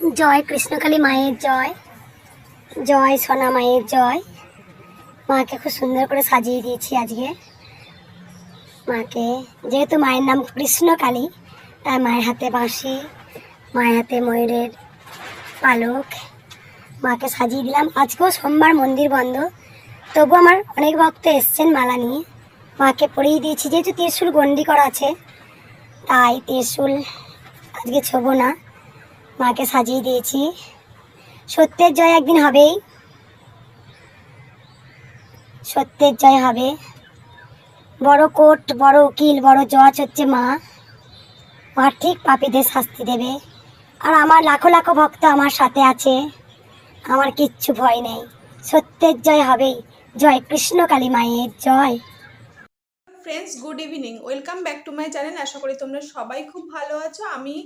জয় কৃষ্ণকালী মায়ের জয়। জয় সোনা মায়ের জয়। মাকে খুব সুন্দর করে সাজিয়ে দিয়েছি আজকে। মাকে, যেহেতু মায়ের নাম কৃষ্ণকালী, তাই মায়ের হাতে বাঁশি, মায়ের হাতে ময়ূরের পালক। মাকে সাজিয়ে দিলাম। আজকেও সোমবার মন্দির বন্ধ। তবু আমার অনেক ভক্ত এসছেন মালা নিয়ে। মাকে পরিয়ে দিয়েছি, যেহেতু ত্রিশুল গন্ডি করা আছে, তাই ত্রিশুল আজকে ছোবো না। মাকে সাজিয়ে দিয়েছি। সত্যের জয় একদিন হবেই। সত্যের জয় হবে। বড় কোর্ট বড় উকিল, বড় জজ হচ্ছে মা। মা ঠিক পাপীদের শাস্তি দেবে। আর আমার লাখো লাখো ভক্ত আমার সাথে আছে। আমার কিচ্ছু ভয় নেই। সত্যের জয় হবেই। জয় কৃষ্ণ কালী মায়ের জয়। Friends good evening welcome back to my channel আশা করি তোমরা সবাই খুব ভালো আছো। আমি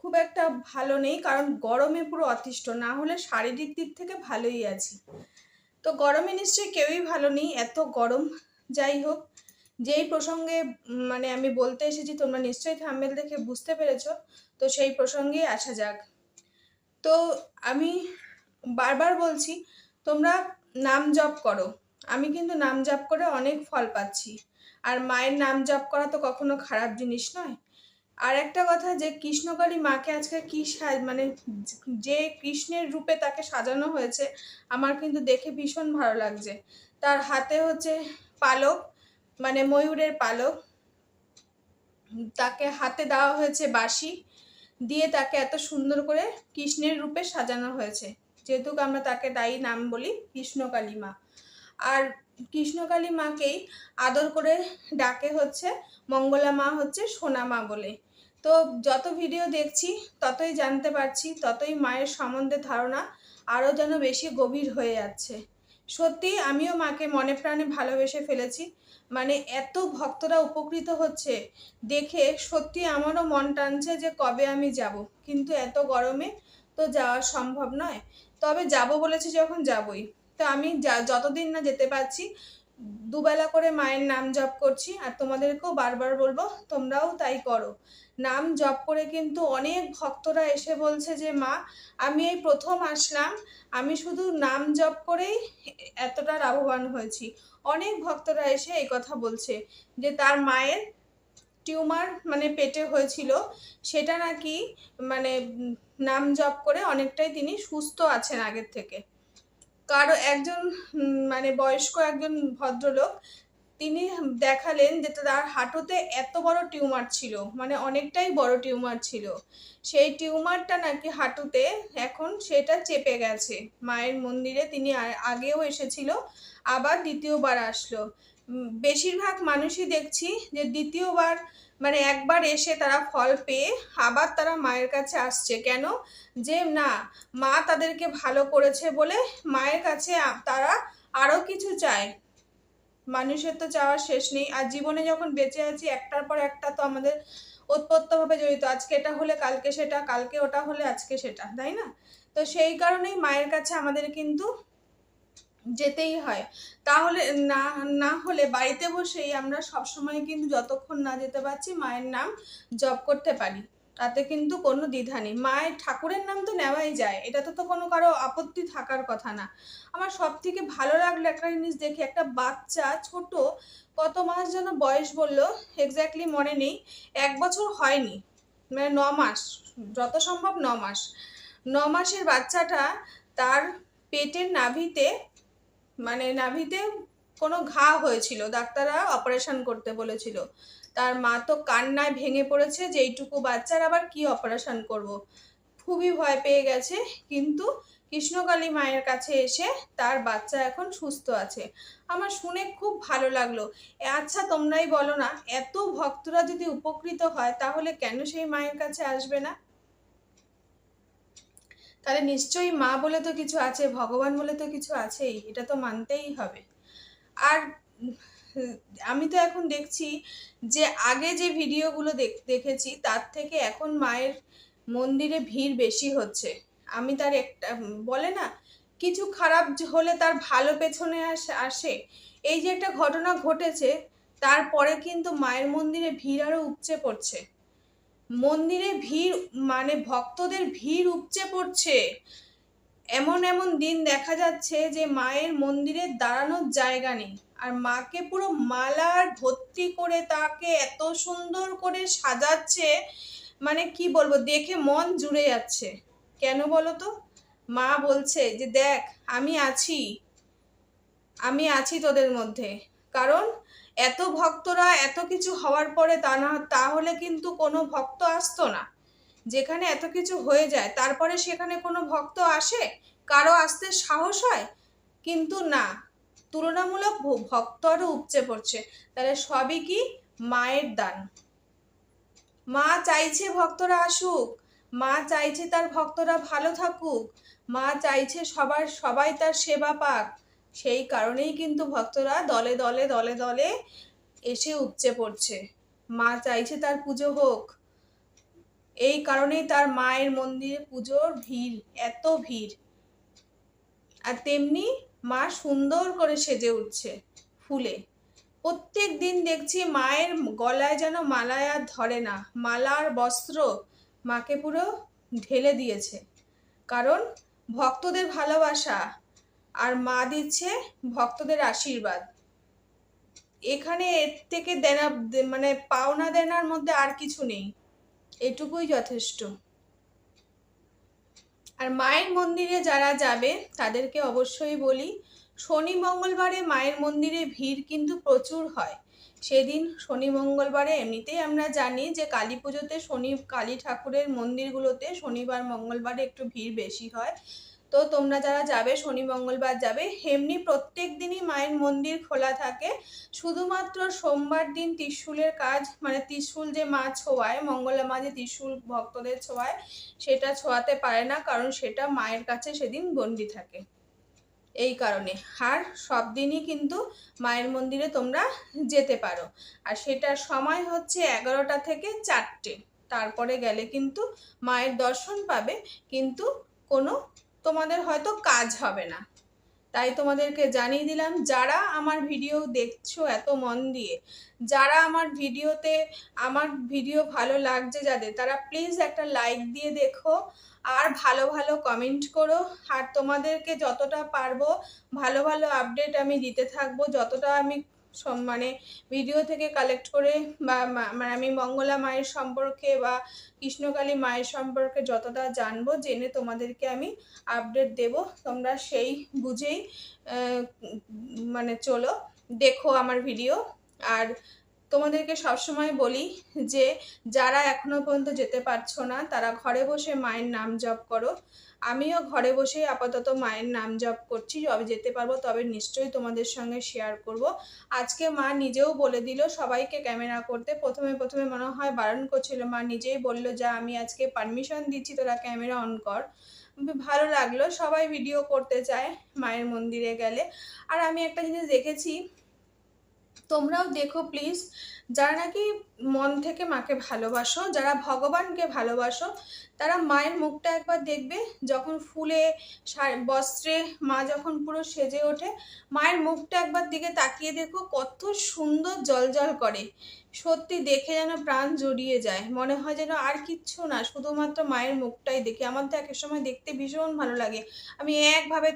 খুব একটা ভালো নেই, কারণ গরমে পুরো অতিষ্ঠ। না হলে শারীরিক দিক থেকে ভালোই আছি। তো গরমে নিশ্চয়ই কেউই ভালো নেই, এত গরম। যাই হোক, যেই প্রসঙ্গে মানে আমি বলতে এসেছি, তোমরা নিশ্চয়ই থাম্বেল দেখে বুঝতে পেরেছ, তো সেই প্রসঙ্গেই আসা যাক। তো আমি বারবার বলছি, তোমরা নাম জপ করো। আমি কিন্তু নাম জপ করে অনেক ফল পাচ্ছি। আর মায়ের নাম জপ করা তো কখনো খারাপ জিনিস নয়। আর একটা কথা যে কৃষ্ণকালী মাকে আজকে কি মানে যে কৃষ্ণের রূপে তাকে সাজানো হয়েছে, আমার কিন্তু দেখে ভীষণ ভালো লাগছে। তার হাতে হচ্ছে পালক মানে ময়ূরের পালক। তাকে হাতে দেওয়া হয়েছে বাঁশি দিয়ে তাকে এত সুন্দর করে কৃষ্ণের রূপে সাজানো হয়েছে। যেহেতু আমরা তাকে তাই নাম বলি কৃষ্ণকালী মা। আর কৃষ্ণকালী মাকেই আদর করে ডাকে হচ্ছে মঙ্গলা মা হচ্ছে সোনা মা বলে। তো যত ভিডিও দেখছি, ততই জানতে পারছি, ততই মায়ের সম্বন্ধে ধারণা আরও যেন বেশি গভীর হয়ে যাচ্ছে। সত্যি, আমিও মাকে মনে প্রাণে ভালোবেসে ফেলেছি। মানে এত ভক্তরা উপকৃত হচ্ছে দেখে সত্যি আমারও মন টানছে যে কবে আমি যাব। কিন্তু এত গরমে তো যাওয়া সম্ভব নয়। তবে যাব বলেছি যখন যাবই। তো আমি যা- যতদিন না যেতে পারছি দুবেলা করে মায়ের নাম জপ করছি আর তোমাদেরকেও বারবার বলব, তোমরাও তাই করো। নাম জপ করে কিন্তু অনেক ভক্তরা এসে বলছে যে, মা, আমি এই প্রথম আসলাম, আমি শুধু নাম জপ করেই এতটা লাভবান হয়েছি। অনেক ভক্তরা এসে এই কথা বলছে যে, তার মায়ের টিউমার মানে পেটে হয়েছিল, সেটা নাকি মানে নাম জপ করে অনেকটাই তিনি সুস্থ আছেন আগের থেকে। কারও একজন মানে বয়স্ক একজন ভদ্রলোক, তিনি দেখালেন যে তার হাঁটুতে এত বড় টিউমার ছিল মানে অনেকটাই বড় টিউমার ছিল। সেই টিউমারটা নাকি হাঁটুতে এখন সেটা চেপে গেছে। মায়ের মন্দিরে তিনি আগেও এসেছিল, আবার দ্বিতীয়বার আসলো। বেশিরভাগ মানুষই দেখছি যে দ্বিতীয়বার মানে একবার এসে তারা ফল পেয়ে আবার তারা মায়ের কাছে আসছে। কেন? যে না, মা তাদেরকে ভালো করেছে বলে মায়ের কাছে তারা আরও কিছু চায়। মানুষের তো চাওয়ার শেষ নেই। আর জীবনে যখন বেঁচে আছি, একটার পর একটা তো আমাদের উৎপত্তভাবে জড়িত। আজকে এটা হলে, কালকে সেটা, কালকে ওটা হলে, আজকে সেটা, তাই না? তো সেই কারণেই মায়ের কাছে আমাদের কিন্তু যেতেই হয়। তাহলে না না হলে বাড়িতে বসেই আমরা সবসময় কিন্তু যতক্ষণ না যেতে পারছি মায়ের নাম জপ করতে পারি। তাতে কিন্তু কোনো দ্বিধা নেই। মায়ের, ঠাকুরের নাম তো নেওয়াই যায়। এটা তো তো কোনো কারও আপত্তি থাকার কথা না। আমার সব থেকে ভালো লাগল একটা জিনিস দেখি। একটা বাচ্চা ছোট, কত মাস যেন বয়স বলল এক্স্যাক্টলি মনে নেই। এক বছর হয়নি। মানে ন মাস, যত সম্ভব ন মাস। ন মাসের বাচ্চাটা তার পেটের নাভিতে মানে নাভিতে কোনো ঘা হয়েছিল, ডাক্তাররা অপারেশন করতে বলেছিল। তার মা তো কান্নায় ভেঙে পড়েছে যে এইটুকু বাচ্চার আবার কি অপারেশন করব। খুবই ভয় পেয়ে গেছে, কিন্তু কৃষ্ণকালী মায়ের কাছে এসে তার বাচ্চা এখন সুস্থ আছে। আমার শুনে খুব ভালো লাগল। আচ্ছা তোমরাই বলো না, এত ভক্তরা যদি উপকৃত হয়, তাহলে কেন সেই মায়ের কাছে আসবে না? তাহলে নিশ্চয়ই মা বলে তো কিছু আছে, ভগবান বলে তো কিছু আছেই, এটা তো মানতেই হবে। আর আমি তো এখন দেখছি যে আগে যে ভিডিওগুলো দেখ- দেখেছি তার থেকে এখন মায়ের মন্দিরে ভিড় বেশি হচ্ছে। আমি তার একটা, বলে না, কিছু খারাপ হলে তার ভালো পেছনে আসে এই যে একটা ঘটনা ঘটেছে, তারপরে কিন্তু মায়ের মন্দিরে ভিড় আরও উপচে পড়ছে। মন্দিরে ভিড় মানে ভক্তদের ভিড় উপচে পড়ছে। এমন এমন দিন দেখা যাচ্ছে যে মায়ের মন্দিরে দাঁড়ানোর জায়গা নেই। আর মাকে পুরো মালার ভর্তি করে তাকে এত সুন্দর করে সাজাচ্ছে মানে কি বলব, দেখে মন জুড়ে যাচ্ছে। কেন বলো তো? মা বলছে যে, দেখ, আমি আছি। আমি আছি তোদের মধ্যে। কারণ এত ভক্তরা এত কিছু হওয়ার পরে তা না, তাহলে কিন্তু কোনো ভক্ত আসতো না। যেখানে এত কিছু হয়ে যায়, তারপরে সেখানে কোনো ভক্ত আসে? কারও আসতে সাহস হয়? কিন্তু না। তুলনামূলক ভক্ত আরও উপচে পড়ছে। তাহলে সবই কি? মায়ের দান। মা চাইছে ভক্তরা আসুক। মা চাইছে তার ভক্তরা ভালো থাকুক। মা চাইছে সবার, সবাই তার সেবা পাক। সেই কারণেই কিন্তু ভক্তরা দলে দলে দলে দলে এসে উপচে পড়ছে। মা চাইছে তার পুজো হোক। এই কারণেই তার মায়ের মন্দিরে পুজোর ভিড়, এত ভিড়। আর তেমনি মা সুন্দর করে সেজে উঠছে ফুলে। প্রত্যেক দিন দেখছি মায়ের গলায় যেন মালায় আর ধরে না। মালার বস্ত্র মাকে পুরো ঢেলে দিয়েছে। কারণ ভক্তদের ভালোবাসা আর মা দিচ্ছে ভক্তদের আশীর্বাদ। এখানে এর থেকে দেনা মানে পাওনা দেনার মধ্যে আর কিছু নেই। এটুকুই যথেষ্ট। আর মায়ের মন্দিরে যারা যাবে, তাদেরকে অবশ্যই বলি, শনি মঙ্গলবারে মায়ের মন্দিরে ভিড় কিন্তু প্রচুর হয়। সেদিন শনি মঙ্গলবারে এমনিতেই আমরা জানি যে কালী পুজোতে শনি, কালী ঠাকুরের মন্দিরগুলোতে শনিবার, মঙ্গলবারে একটু ভিড় বেশি হয়। তো তোমরা যারা যাবে, শনি, মঙ্গলবার যাবে এমনি প্রত্যেক দিনই মায়ের মন্দির খোলা থাকে। শুধুমাত্র সোমবার দিন ত্রিশূলের কাজ মানে ত্রিশূল যে মা ছোঁয়ায়, মঙ্গলা মা যে ত্রিশূল ভক্তদের ছোঁয়ায়, সেটা ছোঁয়াতে পারে না, কারণ সেটা মায়ের কাছে সেদিন বন্দি থাকে। এই কারণে। আর সব দিনই কিন্তু মায়ের মন্দিরে তোমরা যেতে পারো। আর সেটার সময় হচ্ছে এগারোটা থেকে চারটে। তারপরে গেলে কিন্তু মায়ের দর্শন পাবে, কিন্তু কোনো তোমাদের হয়তো কাজ হবে না। তাই তোমাদেরকে জানিয়ে দিলাম, যারা আমার ভিডিও দেখছ এত মন দিয়ে, যারা আমার ভিডিওতে, আমার ভিডিও ভালো লাগছে যাদের, তারা প্লিজ একটা লাইক দিয়ে দেখো আর ভালো ভালো কমেন্ট করো। আর তোমাদেরকে যতটা পারব, ভালো ভালো আপডেট আমি দিতে থাকব। যতটা আমি মানে ভিডিও থেকে কালেক্ট করে বা মানে আমি মঙ্গলা মায়ের সম্পর্কে বা কৃষ্ণকালী মায়ের সম্পর্কে যতটা জানব, জেনে তোমাদেরকে আমি আপডেট দেব। তোমরা সেই বুঝেই মানে চলো, দেখো আমার ভিডিও আর তোমাদেরকে সবসময় বলি যে, যারা এখনও পর্যন্ত যেতে পারছ না, তারা ঘরে বসে মায়ের নাম জপ করো। আমিও ঘরে বসেই আপাতত মায়ের নাম জপ করছি, যবে যেতে পারব তবে নিশ্চয়ই তোমাদের সঙ্গে শেয়ার করব। আজকে মা নিজেও বলে দিল, সবাইকে ক্যামেরা করতে। প্রথমে প্রথমে মনে হয় বারণ করছিল, মা নিজেই বলল, যা, আমি আজকে পারমিশন দিচ্ছি, তোরা ক্যামেরা অন কর। ভালো লাগল, সবাই ভিডিও করতে চায় মায়ের মন্দিরে গেলে। আর আমি একটা জিনিস দেখেছি তোমরাও দেখো প্লিজ যারা নাকি মন থেকে মাকে ভালোবাসো, যারা ভগবানকে ভালোবাসো, তারা মায়ের মুখটা একবার দেখবে যখন ফুলে বস্ত্রে মা যখন পুরো সেজে ওঠে, মায়ের মুখটা একবার দিকে তাকিয়ে দেখো কত সুন্দর জলজল করে। সত্যি দেখে যেন প্রাণ জড়িয়ে যায়। মনে হয় যেন আর কিচ্ছু না, শুধুমাত্র মায়ের মুখটাই দেখি। আমার তো এক এক সময় দেখতে ভীষণ ভালো লাগে। আমি একভাবে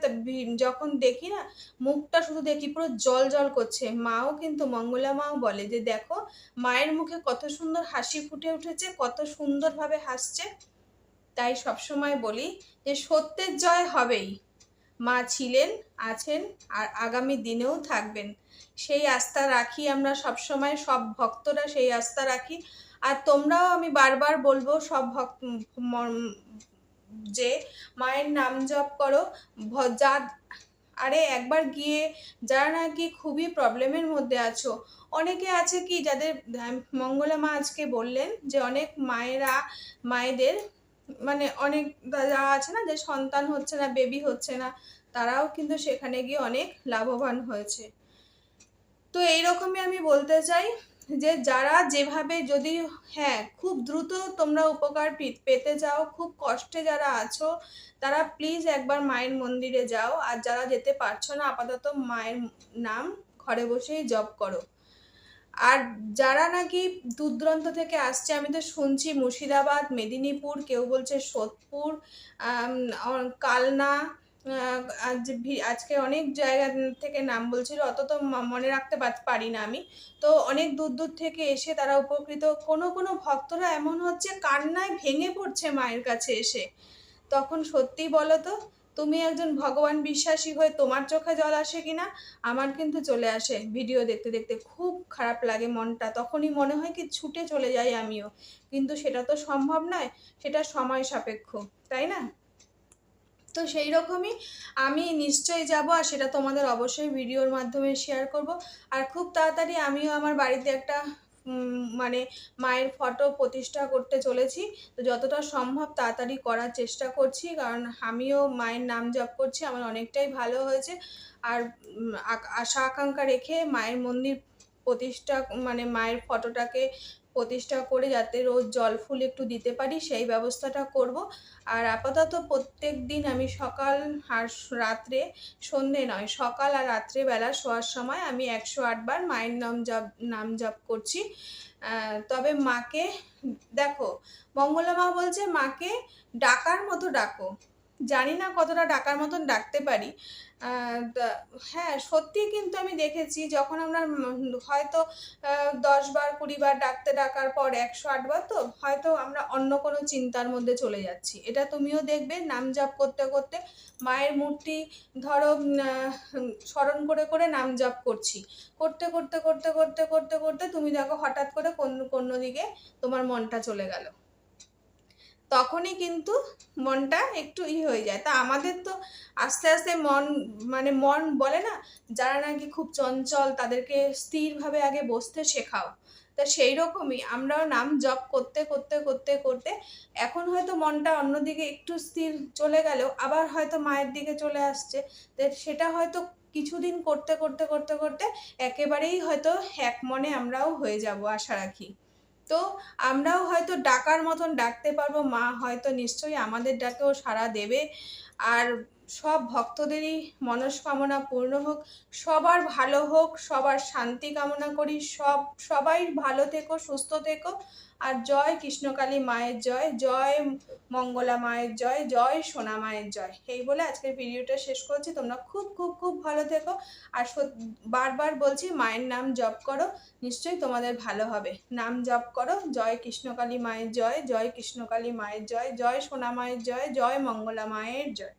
যখন দেখি না, মুখটা শুধু দেখি, পুরো জল জল করছে। মাও কিন্তু, মঙ্গলা মাও বলে যে, দেখো মায়ের মুখে কত সুন্দর হাসি ফুটে উঠেছে, কত সুন্দরভাবে হাসছে। তাই সবসময় বলি যে সত্যের জয় হবেই। মা ছিলেন, আছেন আর আগামী দিনেও থাকবেন। সেই আস্থা রাখি আমরা সবসময়, সব ভক্তরা সেই আস্থা রাখি। আর তোমরাও আমি বারবার বলব, সব ভক্ত যে মায়ের নাম জপ করো যা আরে একবার গিয়ে যারা নাকি খুবই প্রবলেমের মধ্যে আছো, অনেকে আছে কি যাদের মঙ্গলা মা আজকে বললেন যে অনেক মায়েরা, মায়েদের মানে অনেক যারা আছে না যে সন্তান হচ্ছে না বেবি হচ্ছে না, তারাও কিন্তু সেখানে গিয়ে অনেক লাভবান হয়েছে। তো এইরকমই আমি বলতে চাই যে যারা যেভাবে যদি হ্যাঁ খুব দ্রুত তোমরা উপকার পেতে চাও, খুব কষ্টে যারা আছো, তারা প্লিজ একবার মায়ের মন্দিরে যাও। আর যারা যেতে পারছ না, আপাতত মায়ের নাম ঘরে বসেই জপ করো। আর যারা নাকি দূর দূরান্ত থেকে আসছে, আমি তো শুনছি মুর্শিদাবাদ, মেদিনীপুর, কেউ বলছে সোদপুর কালনা আজ আজকে অনেক জায়গা থেকে নাম বলছিল, অত তো মনে রাখতে পারি না আমি। তো অনেক দূর দূর থেকে এসে তারা উপকৃত, কোনো কোনো ভক্তরা এমন হচ্ছে কান্নায় ভেঙে পড়ছে মায়ের কাছে এসে। তখন সত্যিই বলো তো, তুমি একজন ভগবান বিশ্বাসী হয়ে তোমার চোখে জল আসে কিনা? আমার কিন্তু চলে আসে, ভিডিও দেখতে দেখতে খুব খারাপ লাগে মনটা, তখনই মনে হয় কি ছুটে চলে যাই আমিও। কিন্তু সেটা তো সম্ভব নয়, সেটা সময় সাপেক্ষ, তাই না? তো সেই রকমই আমি নিশ্চয়ই যাব আর সেটা তোমাদের অবশ্যই ভিডিওর মাধ্যমে শেয়ার করব। আর খুব তাড়াতাড়ি আমিও আমার বাড়িতে একটা মানে মায়ের ফটো প্রতিষ্ঠা করতে চলেছি। তো যতটা সম্ভব তাড়াতাড়ি করার চেষ্টা করছি, কারণ আমিও মায়ের নাম জপ করছি, আমার অনেকটাই ভালো হয়েছে। আর আশা আকাঙ্ক্ষা রেখে মায়ের মন্দির প্রতিষ্ঠা মানে মায়ের ফটোটাকে প্রতিষ্ঠা করে যাতে রোজ জল ফুল একটু দিতে পারি, সেই ব্যবস্থাটা করব। আর আপাতত প্রত্যেক দিন আমি সকাল আর রাত্রে, সন্ধে নয়, সকাল আর রাত্রে বেলা শোয়ার সময় আমি একশো আটবার মায়ের নাম জপ নাম জপ করছি। তবে মাকে, দেখো, মঙ্গলা মা বলছে, মাকে ডাকার মতো ডাকো। জানি না কতটা ডাকার মতন ডাকতে পারি। হ্যাঁ সত্যি কিন্তু আমি দেখেছি যখন আমরা হয়তো দশ বার, কুড়ি বার ডাকতে ডাকার পর একশো আটবার তো হয়তো আমরা অন্য কোনো চিন্তার মধ্যে চলে যাচ্ছি। এটা তুমিও দেখবে, নাম জপ করতে করতে মায়ের মূর্তি ধরো স্মরণ করে করে নাম জপ করছি। করতে করতে করতে করতে করতে করতে তুমি দেখো হঠাৎ করে কোন কোন দিকে তোমার মনটা চলে গেল। তখনই কিন্তু মনটা একটু ই হয়ে যায়। তা আমাদের তো আস্তে আস্তে মন মানে মন বলে না, যারা নাকি খুব চঞ্চল, তাদেরকে স্থিরভাবে আগে বসতে শেখাও। তা সেই রকমই আমরাও নাম জপ করতে করতে করতে করতে এখন হয়তো মনটা অন্যদিকে একটু স্থির চলে গেলেও আবার হয়তো মায়ের দিকে চলে আসছে। তো সেটা হয়তো কিছুদিন করতে করতে করতে করতে একেবারেই হয়তো এক মনে আমরাও হয়ে যাব, আশা রাখি। তো আমরাও হয়তো ডাকার মতন ডাকতে পারব, মা হয়তো নিশ্চয়ই আমাদের ডাকেও সাড়া দেবে। আর সব ভক্তদেরই মনস্কামনা পূর্ণ হোক, সবার ভালো হোক, সবার শান্তি কামনা করি, সব, সবাই ভালো থেকো, সুস্থ থেকো। আর জয় কৃষ্ণকালী মায়ের জয় জয় মঙ্গলা মায়ের জয় জয় সোনা মায়ের জয়। এই বলে আজকের ভিডিওটা শেষ করছি। তোমরা খুব খুব খুব ভালো থেকো। আর বারবার বলছি, মায়ের নাম জপ করো, নিশ্চয়ই তোমাদের ভালো হবে। নাম জপ করো, জয় কৃষ্ণকালী মায়ের জয় জয় কৃষ্ণকালী মায়ের জয় জয় সোনা মায়ের জয় জয় মঙ্গলা মায়ের জয়।